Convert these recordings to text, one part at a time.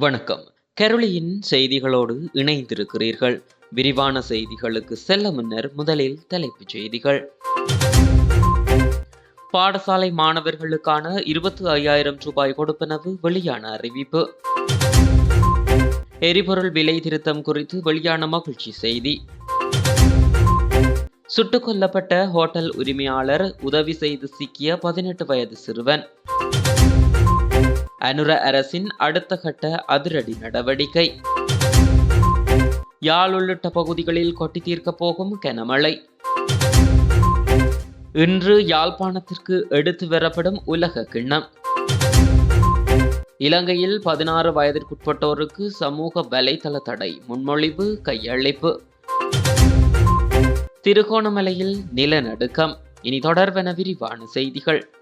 வணக்கம். கெரளியின் செய்திகளோடு இணைந்திருக்கிறீர்கள். விரிவான செய்திகளுக்கு செல்ல முன்னர் முதலில் தலைப்புச் செய்திகள். பாடசாலை மாணவர்களுக்கான இருபத்தி ஐயாயிரம் ரூபாய் கொடுப்பனவு வெளியான அறிவிப்பு. எரிபொருள் விலை திருத்தம் குறித்து வெளியான மகிழ்ச்சி செய்தி. சுட்டுக் கொல்லப்பட்ட ஹோட்டல் உரிமையாளர் உதவி செய்து சிக்கிய பதினெட்டு வயது சிறுவன். அனுர அரசின் அடுத்த கட்ட அதிரடி நடவடிக்கை. யாழ் உள்ளிட்ட பகுதிகளில் கொட்டி தீர்க்கப் போகும் கனமழை. இன்று யாழ்ப்பாணத்திற்கு எடுத்து வரப்படும் உலக கிண்ணம். இலங்கையில் பதினாறு வயதிற்குட்பட்டோருக்கு சமூக வலைதள தடை முன்மொழிவு கையளிப்பு. திருகோணமலையில் நிலநடுக்கம். இனி தொடர்பென விரிவான செய்திகள்.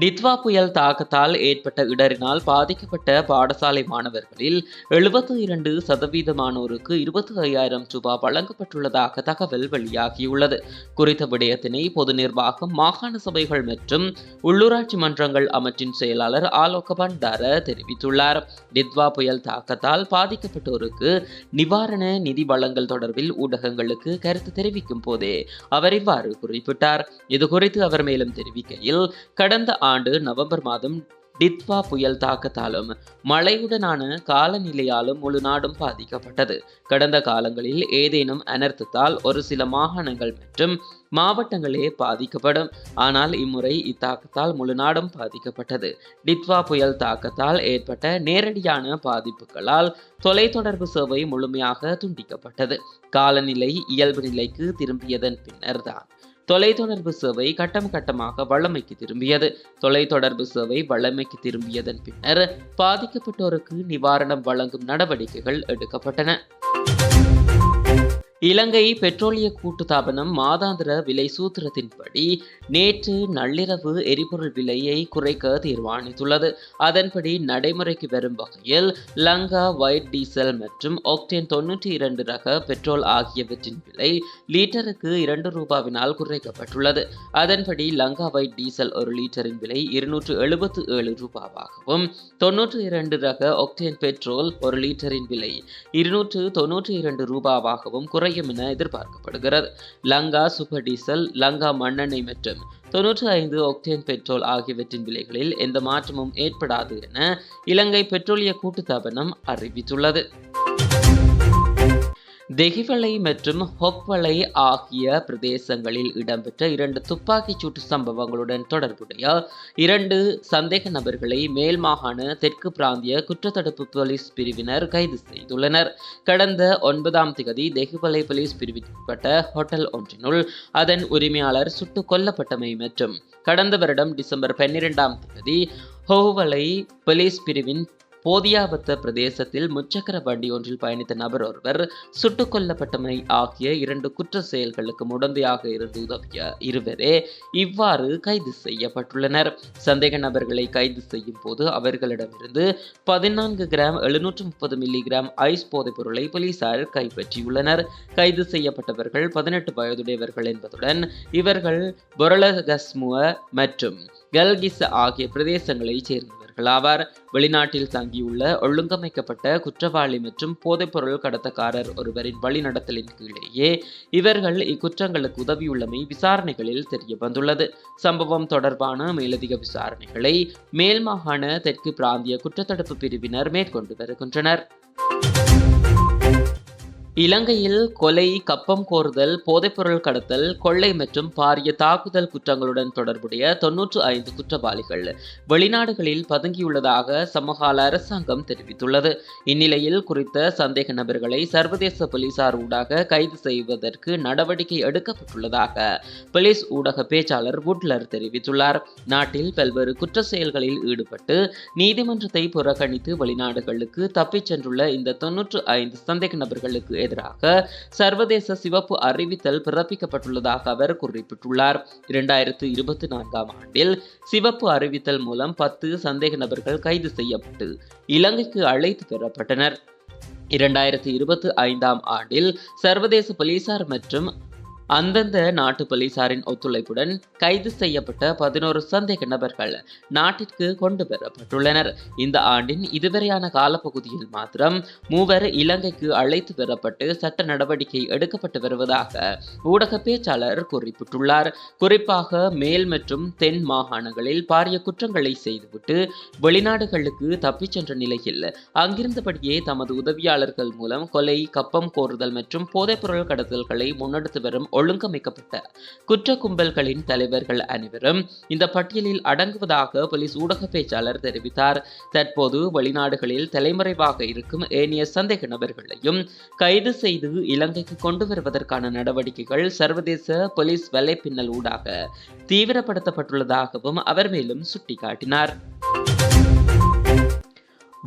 டித்வா புயல் தாக்கத்தால் ஏற்பட்ட இடரினால் பாதிக்கப்பட்ட பாடசாலை மாணவர்களில் எழுபத்தி இரண்டு சதவீதமானோருக்கு இருபத்தி ஐயாயிரம் ரூபாய் வழங்கப்பட்டுள்ளதாக தகவல் வெளியாகியுள்ளது. குறித்த விடயத்தினை பொது நிர்வாகம் மாகாண சபைகள் மற்றும் உள்ளூராட்சி மன்றங்கள் அமைச்சின் செயலாளர் ஆலோக பண்டார தெரிவித்துள்ளார். டித்வா புயல் தாக்கத்தால் பாதிக்கப்பட்டோருக்கு நிவாரண நிதி வழங்கல் தொடர்பில் ஊடகங்களுக்கு கருத்து தெரிவிக்கும் போதே அவர் இவ்வாறு குறிப்பிட்டார். இது குறித்து அவர் மேலும் தெரிவிக்கையில் கடந்த ஆண்டு நவம்பர் மாதம் டித்வா புயல் தாக்கத்தாலும் மழையுடனான காலநிலையாலும் முழு நாடும் பாதிக்கப்பட்டது. கடந்த காலங்களில் ஏதேனும் அனர்த்தத்தால் ஒரு சில மாகாணங்கள் மற்றும் மாவட்டங்களே பாதிக்கப்படும். ஆனால் இம்முறை இத்தாக்கத்தால் முழு நாடும் பாதிக்கப்பட்டது. டித்வா புயல் தாக்கத்தால் ஏற்பட்ட நேரடியான பாதிப்புகளால் தொலைத்தொடர்பு சேவை முழுமையாக துண்டிக்கப்பட்டது. காலநிலை இயல்பு நிலைக்கு திரும்பியதன் பின்னர்தான். தொலைத்தொடர்பு சேவை கட்டம் கட்டமாக வழமைக்கு திரும்பியது. தொலைத்தொடர்பு சேவை வழமைக்கு திரும்பியதன் பின்னர் பாதிக்கப்பட்டோருக்கு நிவாரணம் வழங்கும் நடவடிக்கைகள் எடுக்கப்பட்டன. இலங்கை பெட்ரோலிய கூட்டுத்தாபனம் மாதாந்திர விலை சூத்திரத்தின்படி நேற்று நள்ளிரவு எரிபொருள் விலையை குறைக்க தீர்மானித்துள்ளது. அதன்படி நடைமுறைக்கு வரும் வகையில் லங்கா ஒயிட் டீசல் மற்றும் ஒக்டேன் தொன்னூற்றி இரண்டு ரக பெட்ரோல் ஆகியவற்றின் விலை லீட்டருக்கு இரண்டு ரூபாவினால் குறைக்கப்பட்டுள்ளது. அதன்படி லங்கா ஒயிட் டீசல் ஒரு லீட்டரின் விலை இருநூற்று எழுபத்து ஏழு ரூபாவாகவும் தொன்னூற்று இரண்டு ரக ஒக்டேன் பெட்ரோல் ஒரு லீட்டரின் விலை இருநூற்று தொன்னூற்றி இரண்டு ரூபாவாகவும் குறை குறையும் என எதிர்பார்க்கப்படுகிறது. லங்கா சூப்பர் டீசல் லங்கா மண்ணெண்ணெய் மற்றும் தொன்னூற்றி ஐந்து ஒக்டேன் பெட்ரோல் ஆகியவற்றின் விலைகளில் எந்த மாற்றமும் ஏற்படாது என இலங்கை பெட்ரோலிய கூட்டுத்தாபனம் அறிவித்துள்ளது. தெஹிவளை மற்றும் ஹொக்வலை ஆகிய பிரதேசங்களில் இடம்பெற்ற இரண்டு துப்பாக்கிச் சூட்டு சம்பவங்களுடன் தொடர்புடைய இரண்டு சந்தேக நபர்களை மேல் மாகாண தெற்கு பிராந்திய குற்றத்தடுப்பு போலீஸ் பிரிவினர் கைது செய்துள்ளனர். கடந்த ஒன்பதாம் திகதி தெஹிவலை போலீஸ் பிரிவிற்குட்பட்ட ஹோட்டல் ஒன்றினுள் அதன் உரிமையாளர் சுட்டுக் கொல்லப்பட்டமை மற்றும் கடந்த வருடம் டிசம்பர் பன்னிரெண்டாம் திகதி ஹோவலை போலீஸ் பிரிவின் போதியாபத்த பிரதேசத்தில் முச்சக்கர வண்டி ஒன்றில் பயணித்த நபர் ஒருவர் சுட்டுக் கொல்லப்பட்டமை ஆகிய இரண்டு குற்ற செயல்களுக்கு உடந்தையாக இருந்து உதவிய இருவரே இவ்வாறு கைது செய்யப்பட்டுள்ளனர். சந்தேக நபர்களை கைது செய்யும் போது அவர்களிடமிருந்து பதினான்கு கிராம் எழுநூற்று முப்பது மில்லிகிராம் ஐஸ் போதைப் பொருளை போலீசார் கைப்பற்றியுள்ளனர். கைது செய்யப்பட்டவர்கள் பதினெட்டு வயதுடையவர்கள் என்பதுடன் இவர்கள் பொரலகஸ்முவ மற்றும் கல்கிஸ் ஆகிய பிரதேசங்களைச் சேர்ந்தவர்கள். ஆவார் வெளிநாட்டில் தங்கியுள்ள ஒழுங்கமைக்கப்பட்ட குற்றவாளி மற்றும் போதைப்பொருள் கடத்தக்காரர் ஒருவரின் வழிநடத்தலின் கீழேயே இவர்கள் இக்குற்றங்களுக்கு உதவியுள்ளமை விசாரணைகளில் தெரிய வந்துள்ளது சம்பவம் தொடர்பான மேலதிக விசாரணைகளை மேல் மாகாண தெற்கு பிராந்திய குற்றத்தடுப்பு பிரிவினர் மேற்கொண்டு வருகின்றனர். இலங்கையில் கொலை கப்பம் கோருதல் போதைப்பொருள் கடத்தல் கொள்ளை மற்றும் பாரிய தாக்குதல் குற்றங்களுடன் தொடர்புடைய தொன்னூற்று ஐந்து குற்றவாளிகள் வெளிநாடுகளில் பதுங்கியுள்ளதாக சமகால அரசாங்கம் தெரிவித்துள்ளது. இந்நிலையில் குறித்த சந்தேக நபர்களை சர்வதேச போலீசார் ஊடாக கைது செய்வதற்கு நடவடிக்கை எடுக்கப்பட்டுள்ளதாக போலீஸ் ஊடக பேச்சாளர் வுட்லர் தெரிவித்துள்ளார். நாட்டில் பல்வேறு குற்ற செயல்களில் ஈடுபட்டு நீதிமன்றத்தை புறக்கணித்து வெளிநாடுகளுக்கு தப்பிச் சென்றுள்ள இந்த தொன்னூற்று ஐந்து சந்தேக நபர்களுக்கு எதிராக சர்வதேச சிவப்பு அறிவித்தல் பிறப்பிக்கப்பட்டுள்ளதாக அவர் குறிப்பிட்டுள்ளார். இரண்டாயிரத்து இருபத்தி நான்காம் ஆண்டில் சிவப்பு அறிவித்தல் மூலம் பத்து சந்தேக நபர்கள் கைது செய்யப்பட்டு இலங்கைக்கு அழைத்து பெறப்பட்டனர். இரண்டாயிரத்தி இருபத்தி ஐந்தாம் ஆண்டில் சர்வதேச போலீசார் மற்றும் அந்தந்த நாட்டு போலீசாரின் ஒத்துழைப்புடன் கைது செய்யப்பட்ட பதினோரு சந்தேக நபர்கள் நாட்டிற்கு கொண்டு வரப்பட்டுள்ளனர். இந்த ஆண்டின் இதுவரையான காலப்பகுதியில் மாத்திரம் மூவர் இலங்கைக்கு அழைத்து வரப்பட்டு சட்ட நடவடிக்கை எடுக்கப்பட்டு வருவதாக ஊடக பேச்சாளர் குறிப்பிட்டுள்ளார். குறிப்பாக மேல் மற்றும் தென் மாகாணங்களில் பாரிய குற்றங்களை செய்துவிட்டு வெளிநாடுகளுக்கு தப்பிச் சென்ற நிலையில் அங்கிருந்தபடியே தமது உதவியாளர்கள் மூலம் கொலை கப்பம் கோருதல் மற்றும் போதைப்பொருள் கடத்தல்களை முன்னெடுத்து வரும் ஒழுங்கமைக்கப்பட்ட குற்ற கும்பல்களின் தலைவர்கள் அனைவரும் இந்த பட்டியலில் அடங்குவதாக போலீஸ் ஊடக பேச்சாளர் தெரிவித்தார். தற்போது வெளிநாடுகளில் தலைமறைவாக இருக்கும் ஏனைய சந்தேக நபர்களையும் கைது செய்து இலங்கைக்கு கொண்டு வருவதற்கான நடவடிக்கைகள் சர்வதேச போலீஸ் வலைப்பின்னல் ஊடாக தீவிரப்படுத்தப்பட்டுள்ளதாகவும் அவர் மேலும் சுட்டிக்காட்டினார்.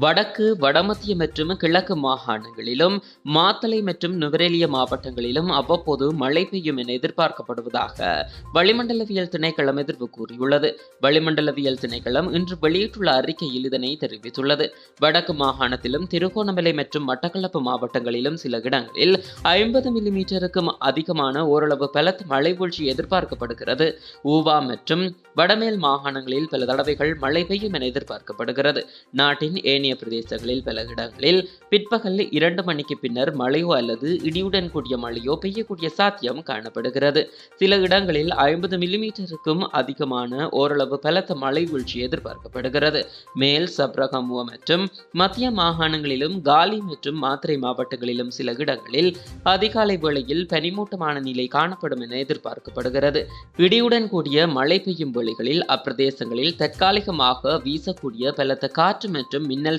வடக்கு வடமத்திய மற்றும் கிழக்கு மாகாணங்களிலும் மாத்தளை மற்றும் நுவரெலிய மாவட்டங்களிலும் அவ்வப்போது மழை பெய்யும் என எதிர்பார்க்கப்படுவதாக வளிமண்டலவியல் திணைக்களம் எதிர்ப்பு கூறியுள்ளது. வளிமண்டலவியல் திணைக்களம் இன்று வெளியிட்டுள்ள அறிக்கையில் இதனை தெரிவித்துள்ளது. வடக்கு மாகாணத்திலும் திருகோணமலை மற்றும் மட்டக்களப்பு மாவட்டங்களிலும் சில இடங்களில் ஐம்பது மில்லிமீட்டருக்கும் அதிகமான ஓரளவு பலத்த மழை வீழ்ச்சி எதிர்பார்க்கப்படுகிறது. ஊவா மற்றும் வடமேல் மாகாணங்களில் பல தடவைகள் மழை பெய்யும் என எதிர்பார்க்கப்படுகிறது. நாட்டின் ஏனைய பிரதேசங்களில் பல இடங்களில் பிற்பகல் இரண்டு மணிக்கு பின்னர் மழையோ அல்லது இடியுடன் கூடிய மழையோ பெய்யக்கூடிய சாத்தியம் காணப்படுகிறது. சில இடங்களில் ஐம்பது மில்லிமீட்டருக்கும் அதிகமான ஓரளவு பலத்த மழை வீழ்ச்சி எதிர்பார்க்கப்படுகிறது. மேல் சப்ரகமுவ மற்றும் மத்திய மாகாணங்களிலும் காலி மற்றும் மாத்திரை மாவட்டங்களிலும் சில இடங்களில் அதிகாலை வேளையில் பனிமூட்டமான நிலை காணப்படும் என எதிர்பார்க்கப்படுகிறது. இடியுடன் கூடிய மழை பெய்யும் வேளைகளில் அப்பிரதேசங்களில் தற்காலிகமாக வீசக்கூடிய பலத்த காற்று மற்றும் மின்னல்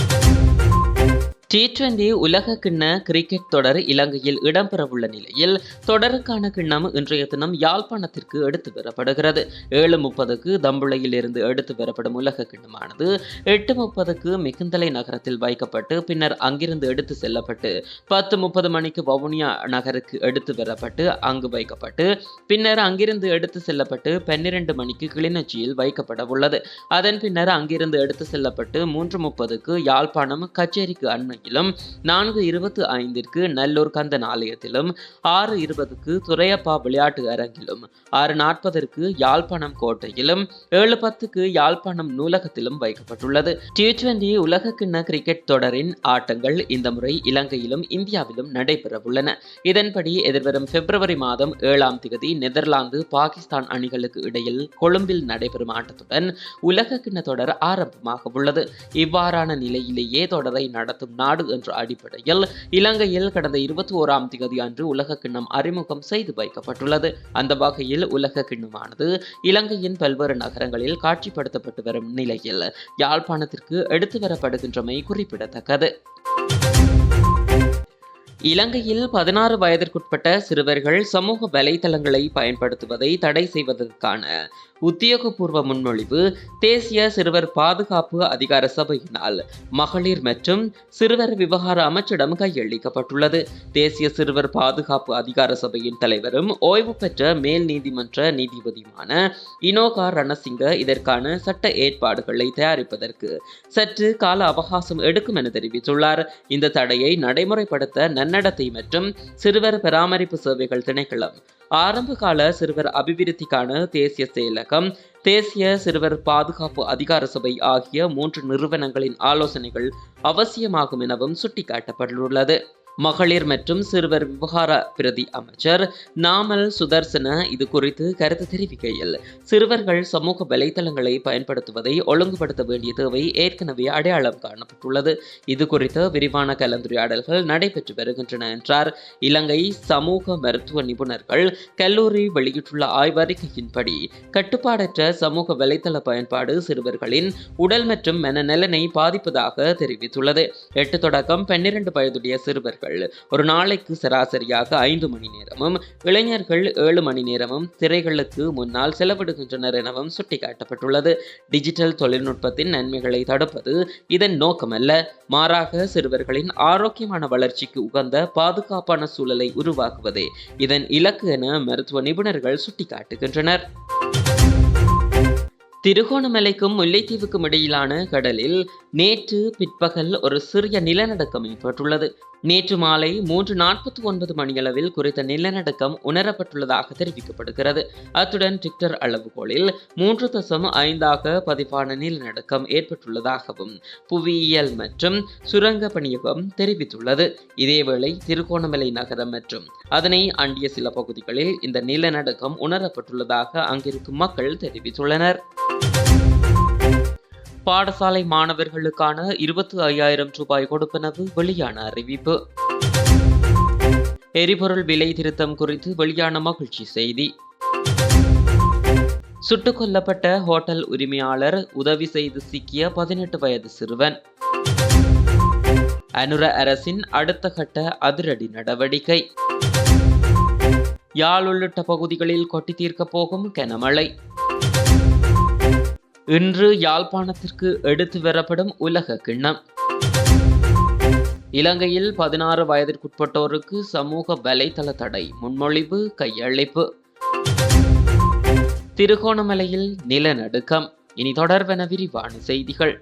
டி டுவெண்டி உலக கிண்ண கிரிக்கெட் தொடர் இலங்கையில் இடம்பெறவுள்ள நிலையில் தொடருக்கான கிண்ணம் இன்றைய தினம் யாழ்ப்பாணத்திற்கு எடுத்து வரப்படுகிறது. ஏழு முப்பதுக்கு தம்புளையில் இருந்து எடுத்து வரப்படும் உலக கிண்ணமானது எட்டு முப்பதுக்கு மிகுந்தலை நகரத்தில் வைக்கப்பட்டு பின்னர் அங்கிருந்து எடுத்து செல்லப்பட்டு பத்து முப்பது மணிக்கு வவுனியா நகருக்கு எடுத்து வரப்பட்டு அங்கு வைக்கப்பட்டு பின்னர் அங்கிருந்து எடுத்து செல்லப்பட்டு பன்னிரண்டு மணிக்கு கிளிநொச்சியில் வைக்கப்பட உள்ளது அதன் பின்னர் அங்கிருந்து எடுத்து செல்லப்பட்டு மூன்று முப்பதுக்கு யாழ்ப்பாணம் கச்சேரிக்கு அண்மை கோட்டையிலும் நான்கு இருபத்தி ஐந்திற்கு நல்லூர் கந்தன் ஆலயத்திலும் ஆறு இருபதுக்கு துரையப்பா விளையாட்டு அரங்கிலும் ஆறு நாற்பதற்கு யாழ்ப்பாணம் கோட்டையிலும் ஏழு பத்துக்கு யாழ்ப்பாணம் நூலகத்திலும் வைக்கப்பட்டுள்ளது. டி டுவெண்டி உலக கிண்ண கிரிக்கெட் தொடரின் ஆட்டங்கள் இந்த முறை இலங்கையிலும் இந்தியாவிலும் நடைபெறவுள்ளன. இதன்படி எதிர்வரும் பிப்ரவரி மாதம் ஏழாம் தேதி நெதர்லாந்து பாகிஸ்தான் அணிகளுக்கு இடையில் கொழும்பில் நடைபெறும் ஆட்டத்துடன் உலக கிண்ண தொடர் ஆரம்பமாக உள்ளது இவ்வாறான நிலையிலேயே தொடரை நடத்தும் நாடு நாடு என்ற அடிப்படையில் இலங்கையில் கடந்த இருபத்தி ஓராம் தேதி அன்று உலக கிண்ணம் அறிமுகம் செய்து வைக்கப்பட்டுள்ளது. அந்த வகையில் உலக கிண்ணமானது இலங்கையின் பல்வேறு நகரங்களில் காட்சிப்படுத்தப்பட்டு வரும் நிலையில் யாழ்ப்பாணத்திற்கு எடுத்து வரப்படுகின்றமை குறிப்பிடத்தக்கது. இலங்கையில் பதினாறு வயதிற்குட்பட்ட சிறுவர்கள் சமூக வலைதளங்களை பயன்படுத்துவதை தடை செய்வதற்கான உத்தியோகபூர்வ முன்மொழிவு தேசிய சிறுவர் பாதுகாப்பு அதிகார சபையினால் மகளிர் மற்றும் சிறுவர் விவகார அமைச்சிடம் கையளிக்கப்பட்டுள்ளது. தேசிய சிறுவர் பாதுகாப்பு அதிகார சபையின் தலைவரும் ஓய்வு பெற்ற மேல் நீதிமன்ற நீதிபதியுமான இனோகா ரணசிங்க இதற்கான சட்ட ஏற்பாடுகளை தயாரிப்பதற்கு சற்று கால அவகாசம் எடுக்கும் என தெரிவித்துள்ளார். இந்த தடையை நடைமுறைப்படுத்த நன்னடத்தை மற்றும் சிறுவர் பராமரிப்பு சேவைகள் திணைக்களம் ஆரம்பகால சிறுவர் அபிவிருத்திக்கான தேசிய செயலகம் தேசிய சிறுவர் பாதுகாப்பு அதிகார சபை ஆகிய மூன்று நிறுவனங்களின் ஆலோசனைகள் அவசியமாகும் எனவும் சுட்டிக்காட்டப்பட்டுள்ளது. மகளிர் மற்றும் சிறுவர் விவகார பிரதி அமைச்சர் நாமல் சுதர்சன இது குறித்து கருத்து தெரிவிக்கையில் சிறுவர்கள் சமூக வலைதளங்களை பயன்படுத்துவதை ஒழுங்குபடுத்த வேண்டிய தேவை ஏற்கனவே அடையாளம் காணப்பட்டுள்ளது. இது குறித்த விரிவான கலந்துரையாடல்கள் நடைபெற்று வருகின்றன என்றார். இலங்கை சமூக மருத்துவ நிபுணர்கள் கல்லூரி வெளியிட்டுள்ள ஆய்வறிக்கையின்படி கட்டுப்பாடற்ற சமூக வலைதள பயன்பாடு சிறுவர்களின் உடல் மற்றும் மனநலனை பாதிப்பதாக தெரிவித்துள்ளது. எட்டு தொடக்கம் பன்னிரண்டு வயதுடைய சிறுவர்கள் இளைஞர்கள் ஒரு நாளைக்கு சராசரியாக ஐந்து மணி நேரமும் இளைஞர்கள் ஏழு மணி நேரமும் திரைகளுக்கு முன்னால் செலவிடுகின்றனர் எனவும் சுட்டிக்காட்டப்பட்டுள்ளது. டிஜிட்டல் தொழில்நுட்பத்தின் நன்மைகளை தடுப்பது இதன் நோக்கமல்ல. மாறாக சிறுவர்களின் ஆரோக்கியமான வளர்ச்சிக்கு உகந்த பாதுகாப்பான சூழலை உருவாக்குவதே இதன் இலக்கு என மருத்துவ நிபுணர்கள் சுட்டிக்காட்டுகின்றனர். திருகோணமலைக்கும் முல்லைத்தீவுக்கும் இடையிலான கடலில் நேற்று பிற்பகல் ஒரு சிறிய நிலநடுக்கம் ஏற்பட்டுள்ளது. நேற்று மாலை மூன்று நாற்பத்தி ஒன்பது மணியளவில் குறித்த நிலநடுக்கம் உணரப்பட்டுள்ளதாக தெரிவிக்கப்படுகிறது. அத்துடன் ரிக்டர் அளவுகோலில் மூன்று தசம் ஐந்தாக பதிவான நிலநடுக்கம் ஏற்பட்டுள்ளதாகவும் புவியியல் மற்றும் சுரங்க பணியகம் தெரிவித்துள்ளது. இதேவேளை திருகோணமலை நகரம் மற்றும் அதனை அண்டிய சில பகுதிகளில் இந்த நிலநடுக்கம் உணரப்பட்டுள்ளதாக அங்கிருக்கும் மக்கள் தெரிவித்துள்ளனர். பாடசாலை மாணவர்களுக்கான இருபத்தி ஐயாயிரம் ரூபாய் கொடுப்பனவு வெளியான அறிவிப்பு. எரிபொருள் விலை திருத்தம் குறித்து வெளியான மகிழ்ச்சி செய்தி. சுட்டுக் கொல்லப்பட்ட ஹோட்டல் உரிமையாளர் உதவி செய்து சிக்கிய பதினெட்டு வயது சிறுவன். அனுர அரசின் அடுத்த கட்ட அதிரடி நடவடிக்கை. யாழ் உள்ளிட்ட பகுதிகளில் கொட்டி தீர்க்கப் போகும் கனமழை. இன்று யாழ்ப்பாணத்திற்கு எடுத்து வரப்படும் உலக கிண்ணம். இலங்கையில் பதினாறு வயதிற்குட்பட்டோருக்கு சமூக வலைதள தடை முன்மொழிவு கையளிப்பு. திருகோணமலையில் நிலநடுக்கம். இனி தொடர்வென விரிவான செய்திகள்.